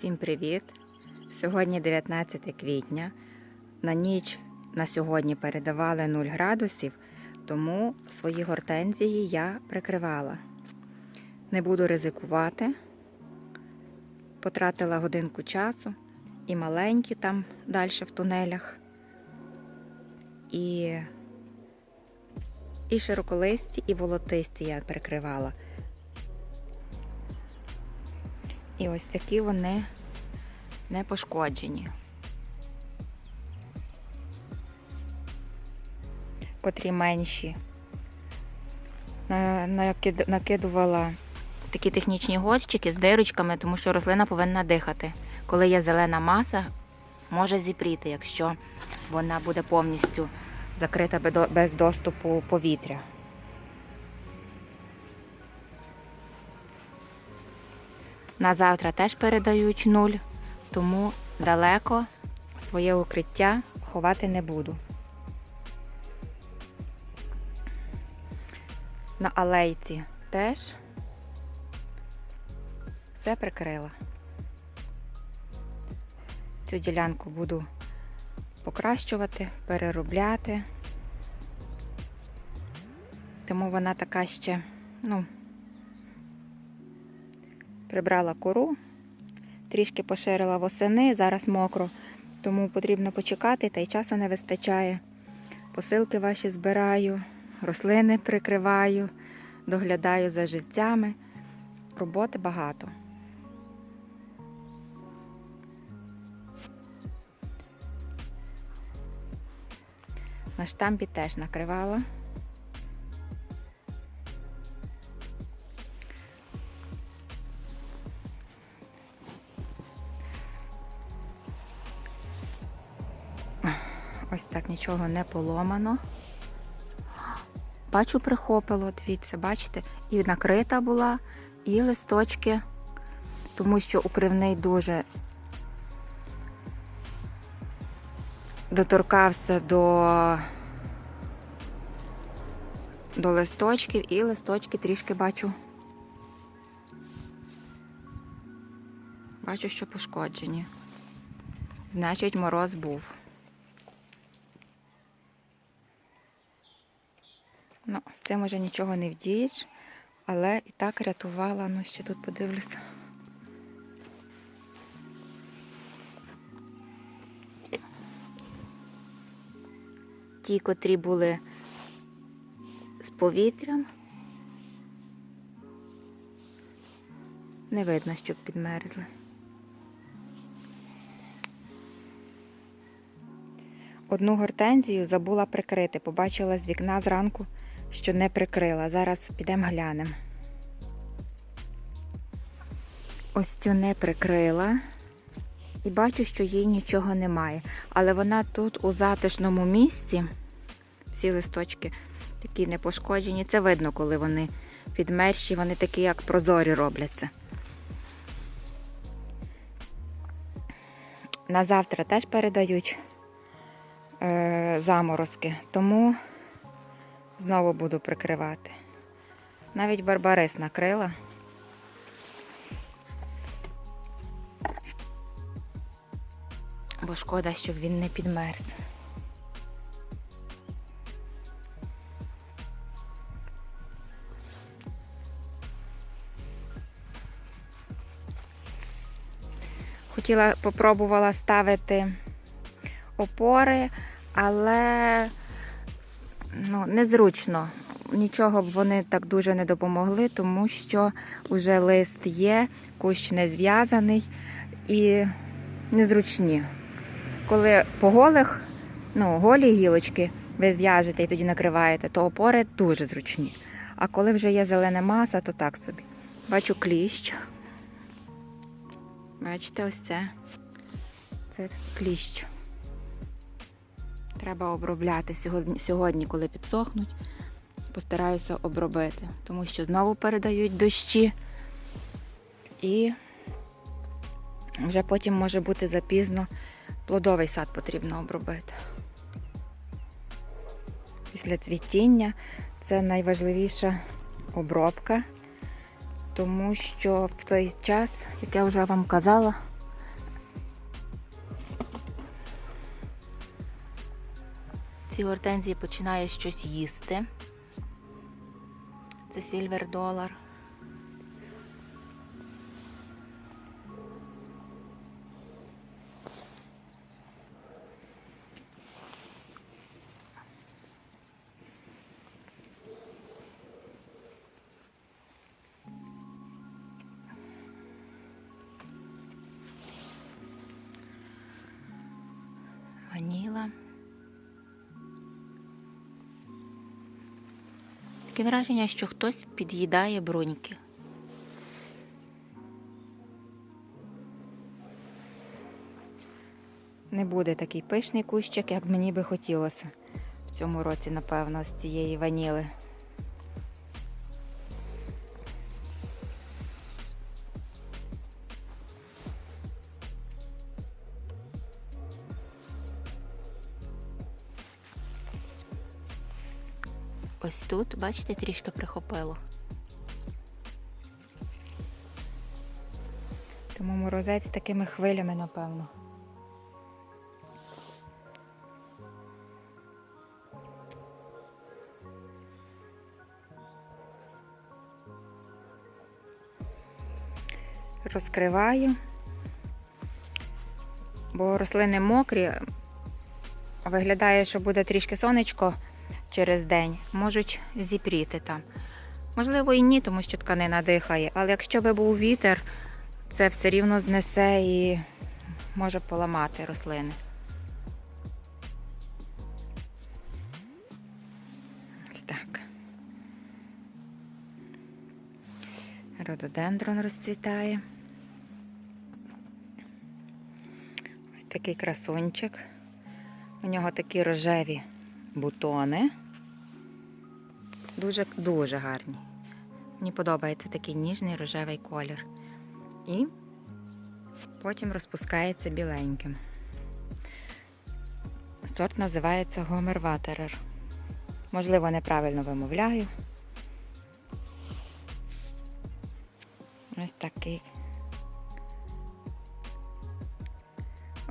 Всім привіт! Сьогодні 19 квітня. На ніч на сьогодні передавали 0 градусів, тому свої гортензії я прикривала. Не буду ризикувати. Потратила годинку часу і маленькі там далі в тунелях. І, і широколисті, і волотисті я прикривала. І ось такі вони не пошкоджені. Котрі менші. Накидувала такі технічні горщики з дирочками, тому що рослина повинна дихати. Коли є зелена маса, може зіпріти, якщо вона буде повністю закрита без доступу повітря. На завтра теж передають нуль, тому далеко своє укриття ховати не буду. На алейці теж все прикрила. Цю ділянку буду покращувати, переробляти. Тому вона така ще, ну, прибрала кору, трішки поширила восени, зараз мокро, тому потрібно почекати, та й часу не вистачає. Посилки ваші збираю, рослини прикриваю, доглядаю за живцями. Роботи багато. На штампі теж накривала. Нічого не поломано. Бачу, прихопило, дивіться, бачите, і накрита була, і листочки, тому що укривний дуже доторкався до, до листочків, і листочки трішки бачу. Бачу, що пошкоджені. Значить, мороз був. Ну, з цим уже нічого не вдієш, але і так рятувала, ну ще тут подивлюся. Ті, котрі були з повітрям, не видно, щоб підмерзли. Одну гортензію забула прикрити. Побачила з вікна зранку, що не прикрила. Зараз підемо глянемо. Ось цю не прикрила. І бачу, що їй нічого немає. Але вона тут у затишному місці. Всі листочки такі не пошкоджені. Це видно, коли вони підмерші, вони такі, як прозорі робляться. На завтра теж передають е, заморозки, тому знову буду прикривати. Навіть барбарис накрила. Бо шкода, щоб він не підмерз. Хотіла, попробувала ставити опори, але ну, незручно. Нічого б вони так дуже не допомогли, тому що вже лист є, кущ не зв'язаний і незручні. Коли по голих, ну, голі гілочки ви зв'яжете і тоді накриваєте, то опори дуже зручні. А коли вже є зелена маса, то так собі. Бачу кліщ. Бачите, ось це. Це кліщ. Треба обробляти сьогодні, сьогодні, коли підсохнуть. Постараюся обробити, тому що знову передають дощі. І вже потім може бути запізно. Плодовий сад потрібно обробити. Після цвітіння це найважливіша обробка, тому що в той час, як я вже вам казала, цій гортензії починає щось їсти. Це сільвер долар. Ваніла. Таке враження, що хтось під'їдає бруньки. Не буде такий пишний кущик, як мені би хотілося в цьому році, напевно, з цієї ваніли. Ось тут, бачите, трішки прихопило. Тому морозець такими хвилями, напевно. Розкриваю, бо рослини мокрі, виглядає, що буде трішки сонечко через день, можуть зіпріти там. Можливо, і ні, тому що тканина дихає, але якщо би був вітер, це все рівно знесе і може поламати рослини. Ось так. Рододендрон розцвітає. Ось такий красунчик. У нього такі рожеві бутони. Дуже дуже гарні. Мені подобається такий ніжний рожевий колір. І потім розпускається біленьким. Сорт називається Гомер Ватерер. Можливо, неправильно вимовляю. Ось такий.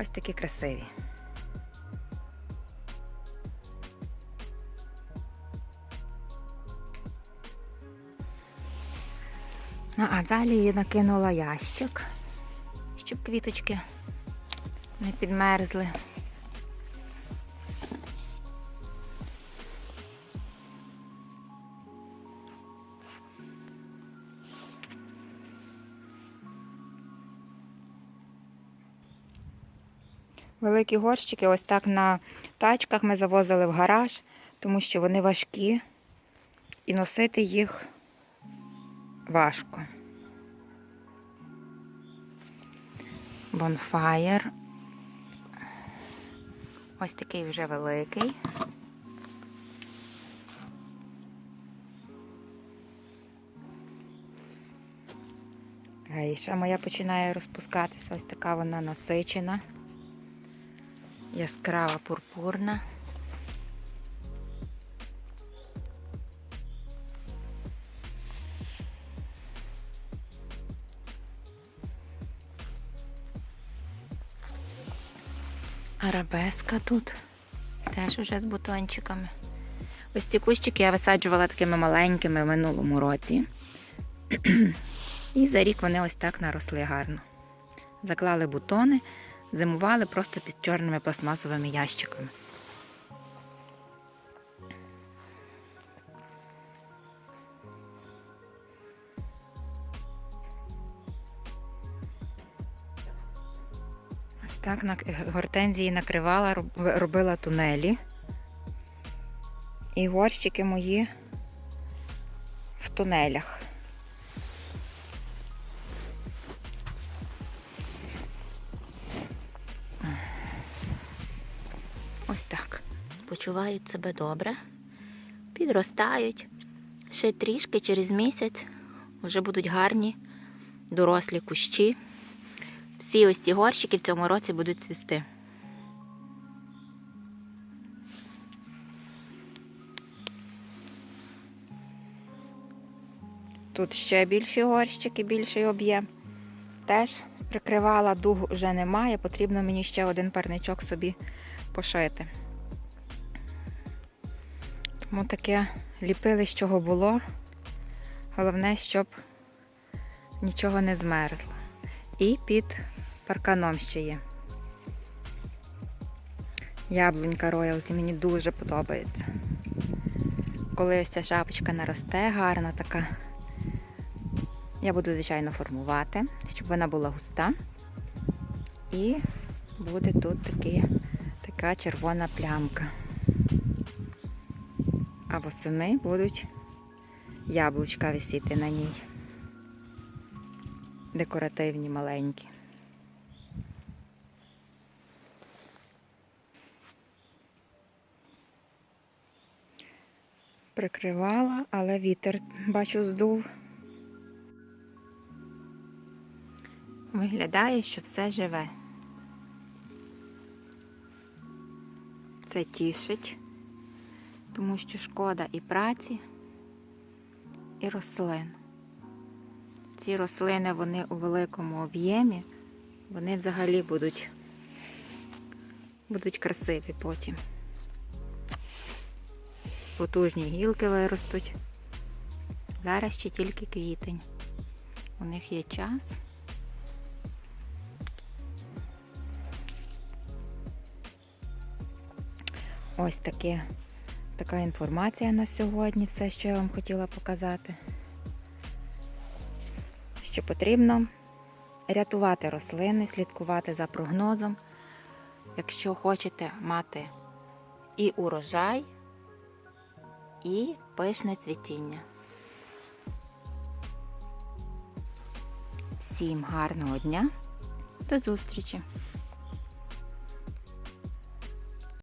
Ось такі красиві. На азалії накинула ящик, щоб квіточки не підмерзли. Великі горщики ось так на тачках ми завозили в гараж, тому що вони важкі і носити їх важко. Bonfire. Ось такий вже великий. Гейша моя починає розпускатися. Ось така вона насичена, яскрава пурпурна. Арабеска тут теж уже з бутончиками. Ось ці кущики я висаджувала такими маленькими в минулому році. І за рік вони ось так наросли гарно. Заклали бутони, зимували просто під чорними пластмасовими ящиками. Так на гортензії накривала, робила тунелі. І горщики мої в тунелях. Ось так. Почувають себе добре, підростають. Ще трішки через місяць вже будуть гарні дорослі кущі. Всі ось ці горщики в цьому році будуть цвісти. Тут ще більші горщики, більший об'єм. Теж прикривала, дуг вже немає, потрібно мені ще один парничок собі пошити. Тому таке ліпили, з чого було. Головне, щоб нічого не змерзло. І під парканом ще є. Яблунька роялті мені дуже подобається. Коли ось ця шапочка наросте, гарна така. Я буду, звичайно, формувати, щоб вона була густа. І буде тут такі, така червона плямка. А восени будуть яблучка висіти на ній. Декоративні маленькі. Прикривала, але вітер, бачу, здув. Виглядає, що все живе. Це тішить, тому що шкода і праці, і рослин. Ці рослини вони у великому об'ємі, вони взагалі будуть, будуть красиві потім. Потужні гілки виростуть. Зараз ще тільки квітень. У них є час. Ось таке, така інформація на сьогодні, все, що я вам хотіла показати. Що потрібно рятувати рослини, слідкувати за прогнозом. Якщо хочете мати і урожай, і пишне цвітіння. Всім гарного дня, до зустрічі!